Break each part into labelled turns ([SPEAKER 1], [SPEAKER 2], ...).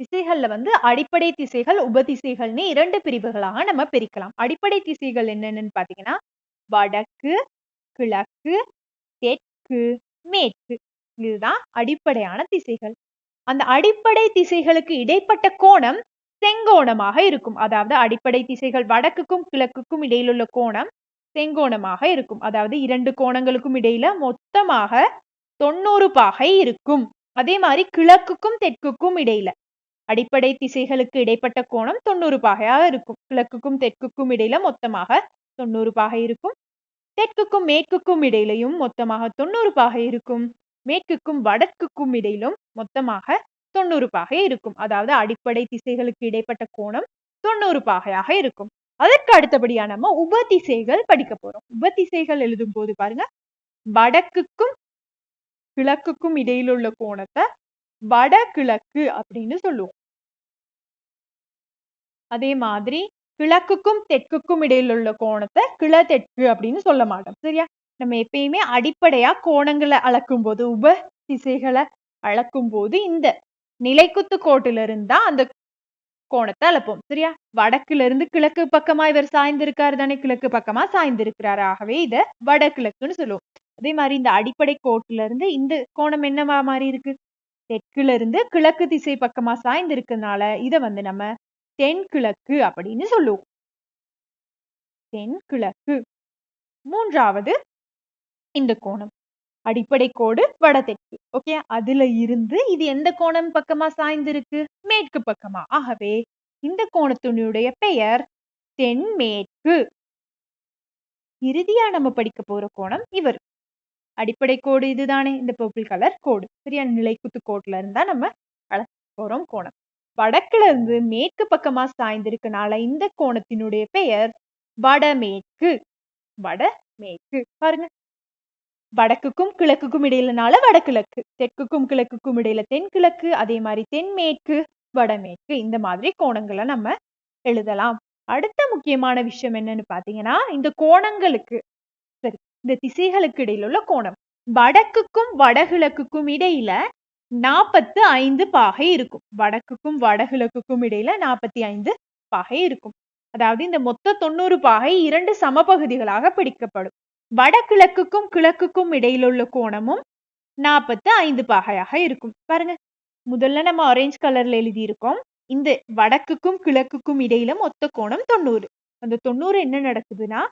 [SPEAKER 1] திசைகள்ல வந்து அடிப்படை திசைகள் உபதிசைகள்னு இரண்டு பிரிவுகளாக நம்ம பிரிக்கலாம். அடிப்படை திசைகள் என்னென்னு பாத்தீங்கன்னா வடக்கு கிழக்கு தெற்கு மேற்கு. இதுதான் அடிப்படையான திசைகள். அந்த அடிப்படை திசைகளுக்கு இடைப்பட்ட கோணம் செங்கோணமாக இருக்கும். அதாவது அடிப்படை திசைகள் வடக்குக்கும் கிழக்குக்கும் இடையில் உள்ள கோணம் செங்கோணமாக இருக்கும். அதாவது இரண்டு கோணங்களுக்கும் இடையில மொத்தமாக தொண்ணூறு பாகை இருக்கும். அதே மாதிரி கிழக்குக்கும் தெற்குக்கும் இடையில. அடிப்படை திசைகளுக்கு இடைப்பட்ட கோணம் தொண்ணூறு பாகையாக இருக்கும். கிழக்குக்கும் தெற்குக்கும் இடையில மொத்தமாக தொண்ணூறு பாகை இருக்கும். தெற்குக்கும் மேற்குக்கும் இடையிலையும் மொத்தமாக தொண்ணூறு பாகை இருக்கும். மேற்குக்கும் வடக்குக்கும் இடையிலும் மொத்தமாக தொண்ணூறு பாகை இருக்கும். அதாவது அடிப்படை திசைகளுக்கு இடைப்பட்ட கோணம் தொண்ணூறு பாகையாக இருக்கும். அதற்கு அடுத்தபடியா நம்ம உபதிசைகள் படிக்க போறோம். உபதிசைகள் எழுதும் போது பாருங்க. வடக்குக்கும் கிழக்குக்கும் இடையிலுள்ள கோணத்தை வடகிழக்கு அப்படின்னு சொல்லுவோம். அதே மாதிரி கிழக்குக்கும் தெற்குக்கும் இடையில உள்ள கோணத்தை கிழத்தெற்கு அப்படின்னு சொல்ல மாட்டோம். சரியா? நம்ம எப்பயுமே அடிப்படையா கோணங்களை அளக்கும் போது உப திசைகளை அளக்கும் போது இந்த நிலைக்குத்து கோட்டில இருந்தா அந்த கோணத்தை அளப்போம். சரியா? வடக்குல இருந்து கிழக்கு பக்கமா இவர் சாய்ந்திருக்காரு தானே கிழக்கு பக்கமா சாய்ந்திருக்கிறாரு. ஆகவே இத வடகிழக்குன்னு சொல்லுவோம். அதே மாதிரி இந்த அடிப்படை கோட்டுல இருந்து இந்த கோணம் என்னவா மாதிரி இருக்கு? தெற்குல இருந்து கிழக்கு திசை பக்கமா சாய்ந்திருக்கனால இதை வந்து நம்ம தென்கிழக்கு அப்படின்னு சொல்லுவோம். தென்கிழக்கு. மூன்றாவது இந்த கோணம். அடிப்படை கோடு வடதெற்கு. ஓகே? அதுல இருந்து இது எந்த கோணம் பக்கமா சாய்ந்திருக்கு? மேற்கு பக்கமா. ஆகவே இந்த கோணத்தினுடைய பெயர் தென்மேற்கு. இறுதியா நம்ம படிக்க போற கோணம் இவர். அடிப்படை கோடு இதுதானே? இந்த பர்பிள் கலர் கோடு. சரியா? நிலைக்குத்து கோட்ல இருந்தா நம்ம அளக்க போறோம் கோணம். வடக்குல இருந்து மேற்கு பக்கமா சாய்ந்திருக்கனால இந்த கோணத்தினுடைய பெயர் வடமேற்கு. வடமேற்கு. பாருங்க. வடக்குக்கும் கிழக்குக்கும் இடையிலனால வடகிழக்கு. தெற்குக்கும் கிழக்குக்கும் இடையில தென்கிழக்கு. அதே மாதிரி தென்மேற்கு வடமேற்கு. இந்த மாதிரி கோணங்களை நம்ம எழுதலாம். அடுத்த முக்கியமான விஷயம் என்னன்னு பாத்தீங்கன்னா இந்த கோணங்களுக்கு இந்த திசைகளுக்கு இடையிலுள்ள கோணம். வடக்குக்கும் வடகிழக்குக்கும் இடையில நாற்பத்து ஐந்து பாகை இருக்கும். வடக்குக்கும் வடகிழக்குக்கும் இடையில நாற்பத்தி ஐந்து பாகை இருக்கும். அதாவது இந்த மொத்த தொண்ணூறு பாகை இரண்டு சமபகுதிகளாக பிடிக்கப்படும் வடகிழக்குக்கும் கிழக்குக்கும் இடையிலுள்ள கோணமும் நாற்பத்து ஐந்து பாகையாக இருக்கும். பாருங்க. முதல்ல நம்ம ஆரஞ்சு கலர்ல எழுதி இருக்கோம் இந்த வடக்குக்கும் கிழக்குக்கும் இடையில மொத்த கோணம் தொண்ணூறு. அந்த தொண்ணூறு என்ன நடக்குதுன்னா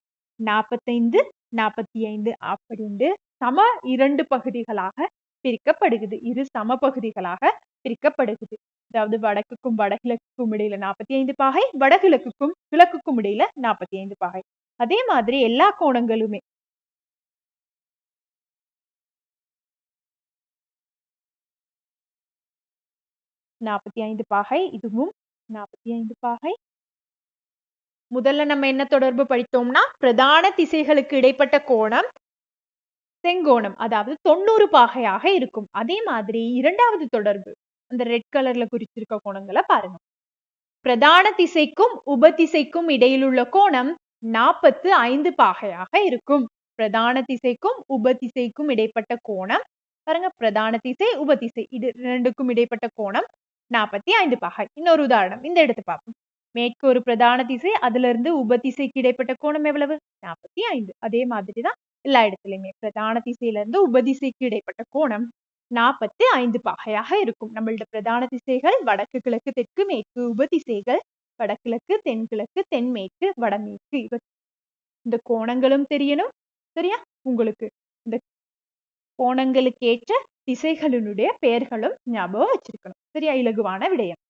[SPEAKER 1] நாற்பத்தைந்து நாற்பத்தி ஐந்து அப்படின்னு சம இரண்டு பகுதிகளாக பிரிக்கப்படுகிறது. இரு சம பகுதிகளாக பிரிக்கப்படுகிறது. அதாவது வடக்குக்கும் வடகிழக்குக்கும் இடையில நாற்பத்தி ஐந்து பாகை வடகிழக்குக்கும் கிழக்குக்கும் இடையில நாற்பத்தி ஐந்து பாகை. அதே மாதிரி எல்லா கோணங்களுமே. நாற்பத்தி ஐந்து பாகை இதுவும் நாற்பத்தி ஐந்து பாகை. முதல்ல நம்ம என்ன தொடர்பு படித்தோம்னா பிரதான திசைகளுக்கு இடைப்பட்ட கோணம் செங்கோணம் அதாவது தொண்ணூறு பாகையாக இருக்கும். அதே மாதிரி இரண்டாவது தொடர்பு அந்த ரெட் கலர்ல குறிச்சிருக்க கோணங்களை பாருங்க. பிரதான திசைக்கும் உபதிசைக்கும் இடையிலுள்ள கோணம் நாற்பத்து ஐந்து பாகையாக இருக்கும். பிரதான திசைக்கும் உபதிசைக்கும் இடைப்பட்ட கோணம் பாருங்க பிரதான திசை உபதிசை இது ரெண்டுக்கும் இடைப்பட்ட கோணம் நாற்பத்தி ஐந்து பாகை. இன்னொரு உதாரணம் இந்த எடுத்து பார்ப்போம். மேற்கு ஒரு பிரதான திசை அதுல இருந்து உபதிசைக்கு இடைப்பட்ட கோணம் எவ்வளவு? நாற்பத்தி ஐந்து. அதே மாதிரிதான் எல்லா இடத்துலயுமே. பிரதான திசையில இருந்து உபதிசைக்கு இடைப்பட்ட கோணம் நாற்பத்தி ஐந்து பாகையாக இருக்கும். நம்மளோட பிரதான திசைகள் வடக்கு கிழக்கு தெற்கு மேற்கு உபதிசைகள் வடகிழக்கு தென்கிழக்கு தென்மேற்கு வடமேற்கு. இவ இந்த கோணங்களும் தெரியணும். சரியா? உங்களுக்கு இந்த கோணங்களுக்கு ஏற்ற திசைகளினுடைய பெயர்களும் ஞாபகம் வச்சிருக்கணும். சரியா? இலகுவான விடயம்.